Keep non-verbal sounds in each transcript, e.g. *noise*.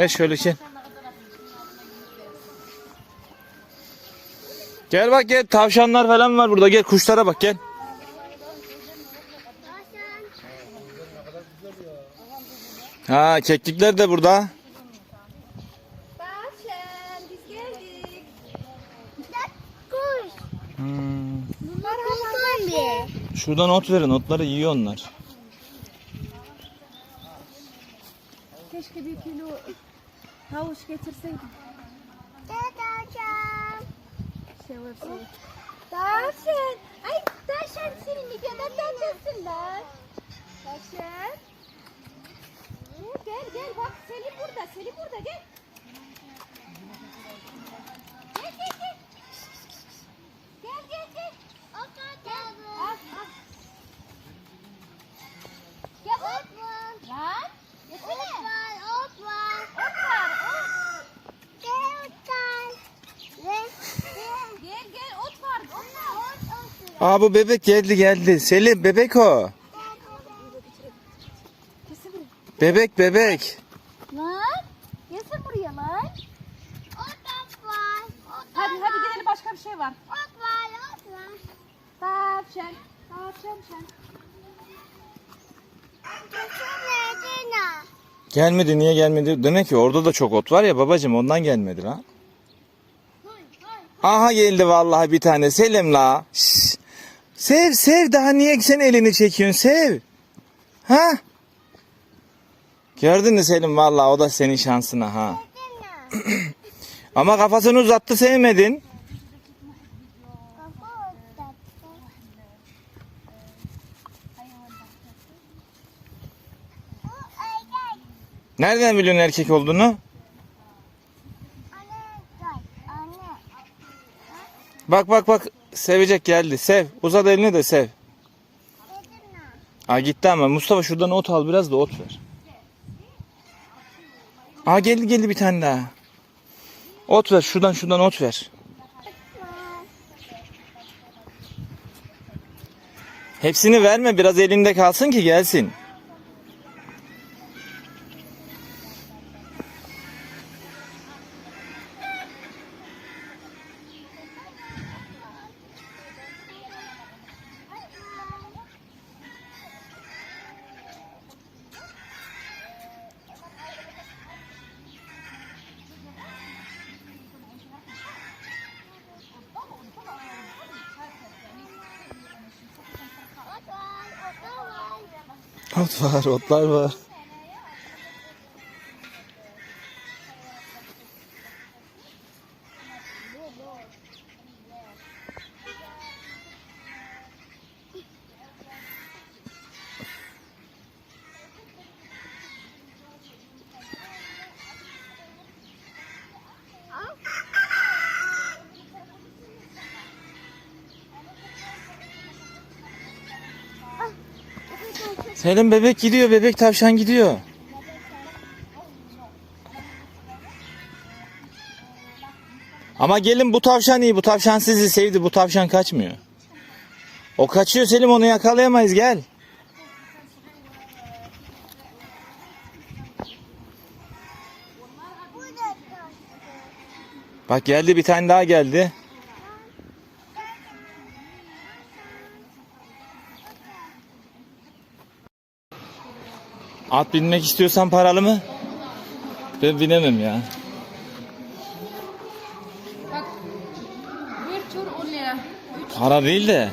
Ver şöyle gel. Gel bak gel tavşanlar falan var burada gel kuşlara bak gel. Ha keklikler de burada. Tavşan biz geldik. Kuş. Hmm. Bunlar Şuradan ot verin otları yiyor onlar. Keşke bir kilo havuç getirseydim. Tavşan. Şey varsa. Tavşan. Ay tavşan senin kadar tatlısın lan. Tavşan. Gel gel bak Selim burada. Selim burada gel. Gel gel gel. Gel gel gel. Al al. Gel. Lan. Ot var, ot var. Ot var, ot. Gel ot var. Gel gel ot var. Ot var. Ot, ot. Aa bu bebek geldi geldi. Selim bebek o. Bebek bebek. Lan. Gelsin buraya lan. Ot var. Hadi hadi gidelim başka bir şey var. Ot var, ot var. Tavşan. Tavşan şan. Gelmedi niye gelmedi? Demek ki orada da çok ot var ya babacım ondan gelmedi lan. Aha geldi vallahi bir tane Selim la. Şşş. Sev sev daha niye sen elini çekiyorsun sev. Ha? Gördün mü Selim vallahi o da senin şansına ha. *clears throat* Ama kafasını uzattı sevmedin. Nereden biliyorsun erkek olduğunu? Bak bak bak sevecek geldi sev. Uzat elini de sev. Aa gitti ama Mustafa şuradan ot al biraz da ot ver. Aa geldi geldi bir tane daha. Ot ver şuradan şuradan ot ver. Hepsini verme biraz elinde kalsın ki gelsin. Ot var otlar var. Selim bebek gidiyor bebek tavşan gidiyor. Ama gelin bu tavşan iyi bu tavşan sizi sevdi bu tavşan kaçmıyor. O kaçıyor Selim onu yakalayamayız gel. Bak geldi bir tane daha geldi. At binmek istiyorsan paralı mı? Ben binemem ya. Bak. Bir tur 10 lira. Para değil de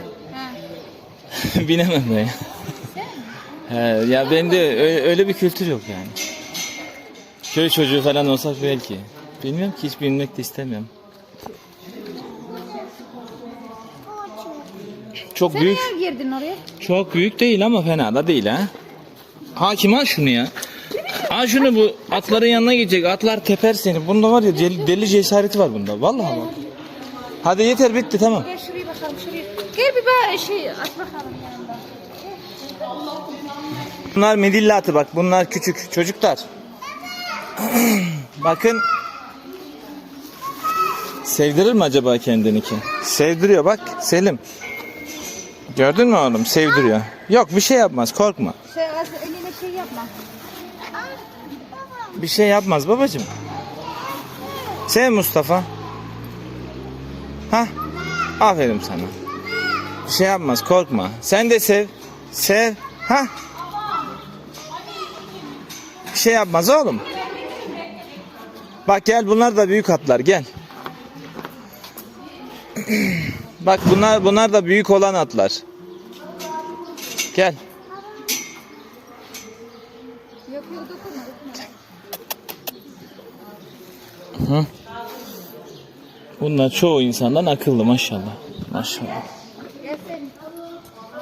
*laughs* binemem ben ya. He, ya bende öyle bir kültür yok yani. Köy çocuğu falan olsak belki. Bilmiyorum ki hiç binmek de istemiyorum. Çok büyük, Niye girdin oraya? çok büyük değil ama fena da değil ha. Hakim al şunu ya. Al şunu bu atların yanına gidecek. Atlar teper seni. Bunda var ya deli, deli cesareti var bunda. Vallahi bak. Hadi yeter bitti tamam. Gel şuraya bakalım şuraya. Gel bir bak şey aç bakalım yanında. Bunlar midilli atı bak. Bunlar küçük çocuklar. *clears throat* Bakın. Sevdirir mi acaba kendini ki? Sevdiriyor bak Selim. Gördün mü oğlum? Sevdiriyor. Yok bir şey yapmaz korkma. Şey eline şey yapma. Bir şey yapmaz babacığım. Sev Mustafa. Ha? Aferin sana. Bir şey yapmaz korkma. Sen de sev. Sev. Ha? Bir şey yapmaz oğlum. Bak gel bunlar da büyük atlar gel. *clears throat* Bak bunlar bunlar da büyük olan atlar. Gel. Yapıyor dokunma dokunma. Bunlar çoğu insandan akıllı maşallah. Maşallah.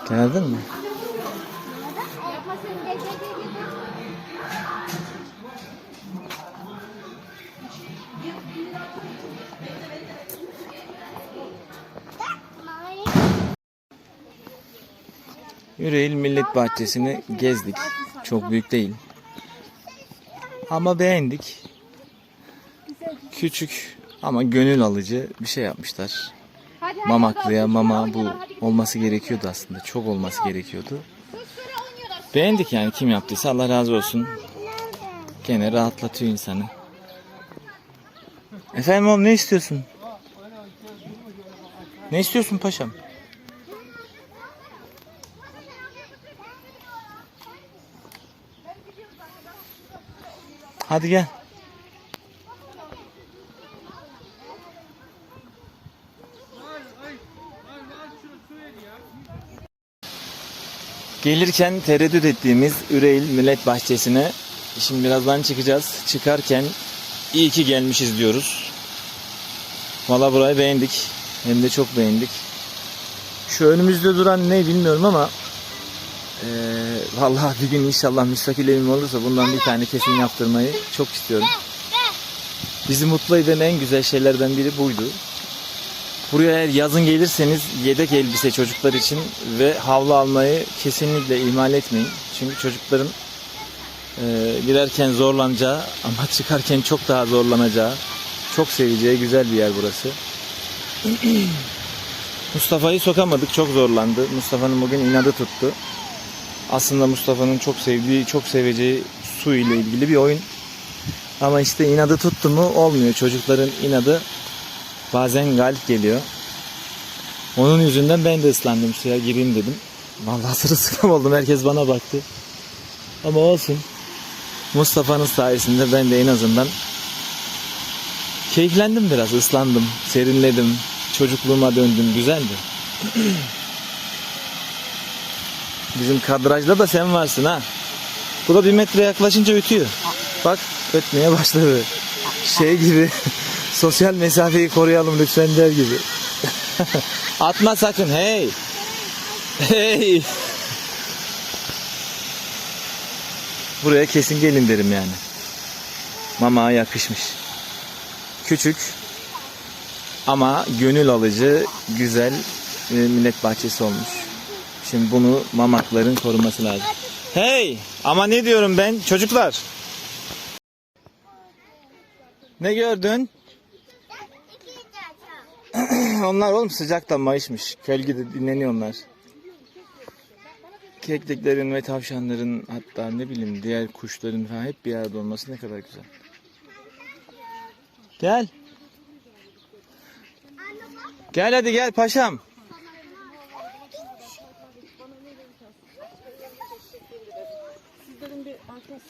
Geldin mi? Yüreğil Millet Bahçesi'ni gezdik. Çok büyük değil. Ama beğendik. Küçük ama gönül alıcı bir şey yapmışlar. Mamaklı'ya mama bu olması gerekiyordu aslında. Çok olması gerekiyordu. Beğendik yani kim yaptıysa Allah razı olsun. Gene rahatlatıyor insanı. Efendim oğlum ne istiyorsun? Ne istiyorsun paşam? Hadi gel. Gelirken tereddüt ettiğimiz Üreil Millet Bahçesi'ne şimdi birazdan çıkacağız. Çıkarken iyi ki gelmişiz diyoruz. Valla burayı beğendik. Hem de çok beğendik. Şu önümüzde duran ne bilmiyorum ama eee vallahi bir gün inşallah müstakil evim olursa bundan bir tane kesin yaptırmayı çok istiyorum. Bizi mutlu eden en güzel şeylerden biri buydu. Buraya eğer yazın gelirseniz yedek elbise çocuklar için ve havlu almayı kesinlikle ihmal etmeyin. Çünkü çocukların e, girerken zorlanacağı ama çıkarken çok daha zorlanacağı, çok seveceği güzel bir yer burası. *clears throat* Mustafa'yı sokamadık, çok zorlandı. Mustafa'nın bugün inadı tuttu. Aslında Mustafa'nın çok sevdiği, çok seveceği su ile ilgili bir oyun. Ama işte inadı tuttu mu olmuyor. Çocukların inadı bazen galip geliyor. Onun yüzünden ben de ıslandım suya gireyim dedim. Vallahi sırılsıklam oldum. Herkes bana baktı. Ama olsun. Mustafa'nın sayesinde ben de en azından keyiflendim biraz. ıslandım, serinledim. Çocukluğuma döndüm. Güzeldi. *clears throat* Bizim kadrajda da sen varsın ha. Bu da bir metre yaklaşınca ötüyor. Bak ötmeye başladı. Şey gibi *laughs* sosyal mesafeyi koruyalım lütfen der gibi. *laughs* Atma sakın hey. Hey. Buraya kesin gelin derim yani. Mama yakışmış. Küçük ama gönül alıcı güzel bir millet bahçesi olmuş. Şimdi bunu mamakların koruması lazım. Hey! Ama ne diyorum ben çocuklar? Ne gördün? *clears throat* onlar oğlum sıcaktan mayışmış. Gölgede dinleniyor onlar. Kekliklerin ve tavşanların hatta ne bileyim diğer kuşların falan hep bir arada olması ne kadar güzel. Gel. Gel hadi gel paşam.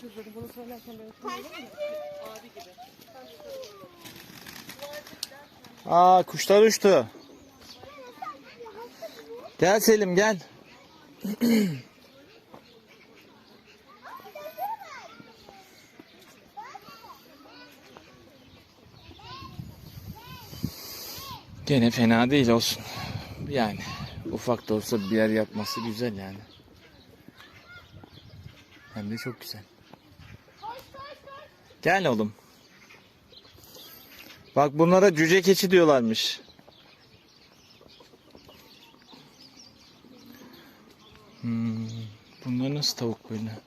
Sözleri bunu söylerken ben tanıyorum mu? Abi gibi. Aa kuşlar uçtu. Gel Selim gel. Gene fena değil olsun. Yani ufak da olsa bir yer yapması güzel yani. Hem de çok güzel. Gel oğlum. Bak bunlara cüce keçi diyorlarmış. Hmm, bunlar nasıl tavuk böyle?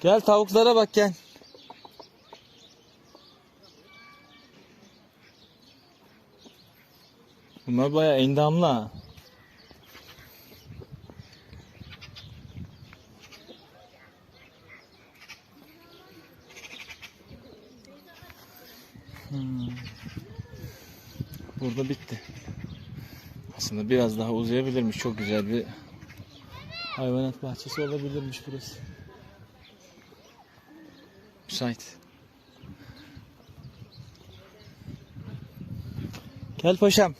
Gel tavuklara bak gel. Bunlar bayağı endamlı ha. Hmm. Burada bitti. Aslında biraz daha uzayabilirmiş. Çok güzel bir hayvanat bahçesi olabilirmiş burası. Müsait. Gel paşam.